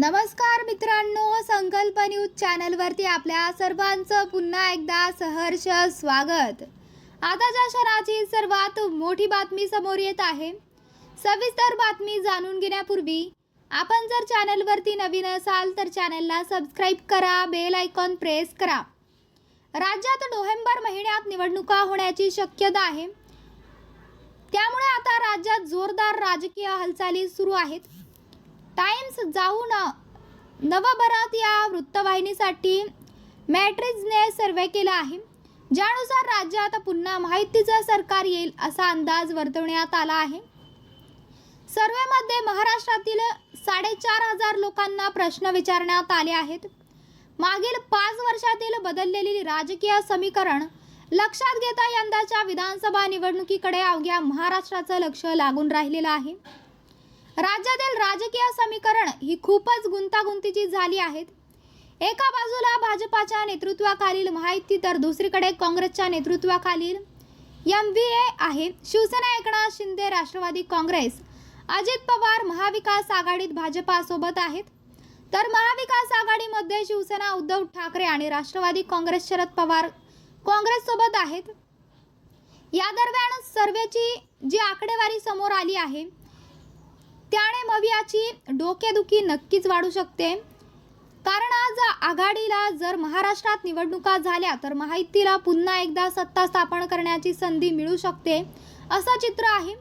नमस्कार मित्रांनो संकल्प न्यूज चॅनलवरती आपल्या सर्वांचं पुन्हा एकदा सहर्ष स्वागत. आताच्या क्षणाची सर्वात मोठी बातमी समोर येत आहे सविस्तर बातमी जाणून घेण्यापूर्वी आपण जर चॅनलवरती नवीन असाल तर चॅनलला सबस्क्राईब करा बेल आयकॉन प्रेस करा. राज्यात नोव्हेंबर महिन्यात निवडणुका होण्याची शक्यता आहे. त्यामुळे आता राज्यात जोरदार राजकीय हालचाली सुरू आहेत. टाइम्स जाऊन नवभरात या वृत्तवाहिनीसाठी मॅट्रिजने सर्वे केला आहे. ज्यानुसार राज्यात पुन्हा माहितीचं सरकार येईल असा अंदाज वर्तवण्यात आला आहे. सर्वेमध्ये महाराष्ट्रातील साडेचार हजार लोकांना प्रश्न विचारण्यात आले आहेत. मागील पाच वर्षातील बदललेली राजकीय समीकरण लक्षात घेता यंदाच्या विधानसभा निवडणुकीकडे अवघ्या महाराष्ट्राचं लक्ष लागून राहिलेलं आहे. राज्यातील राजकीय समीकरण ही खूपच गुंतागुंतीची झाली आहेत. एका बाजूला भाजपाच्या नेतृत्वाखालील महायुती तर दुसरीकडे काँग्रेसच्या नेतृत्वाखालील एम व्ही ए आहे. शिवसेना एकनाथ शिंदे राष्ट्रवादी काँग्रेस अजित पवार महाविकास आघाडीत भाजपासोबत आहेत. तर महाविकास आघाडीमध्ये शिवसेना उद्धव ठाकरे आणि राष्ट्रवादी काँग्रेस शरद पवार काँग्रेससोबत आहेत. या दरम्यान सर्वेची जी आकडेवारी समोर आली आहे त्याने मवियाची डोकेदुखी नक्कीच वाढू शकते. कारण आज आघाडीला जर महाराष्ट्रात निवडणुका झाल्या तर माहितीला पुन्हा एकदा सत्ता स्थापन करण्याची संधी मिळू शकते असं चित्र आहे.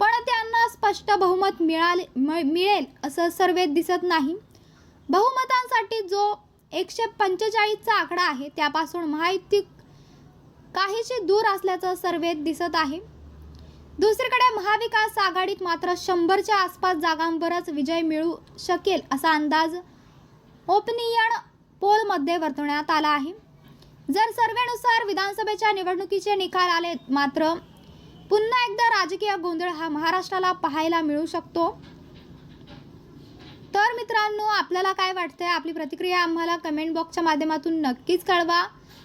पण त्यांना स्पष्ट बहुमत मिळाले म- मिळेल असं सर्वेत दिसत नाही. बहुमतांसाठी जो एकशे पंचेचाळीसचा आकडा आहे त्यापासून माहिती काहीशी दूर असल्याचं सर्वेत दिसत आहे. दुसरीकडे महाविकास आघाडीत मात्र शंभरच्या आसपास जागांवरच विजय मिळू शकेल असा अंदाज ओपनियन पोलमध्ये वर्तवण्यात आला आहे. जर सर्वेनुसार विधानसभेच्या निवडणुकीचे निकाल आले मात्र पुन्हा एकदा राजकीय गोंधळ हा महाराष्ट्राला पाहायला मिळू शकतो. तर मित्रांनो आपल्याला काय वाटतंय? आपली प्रतिक्रिया आम्हाला कमेंट बॉक्सच्या माध्यमातून नक्कीच कळवा.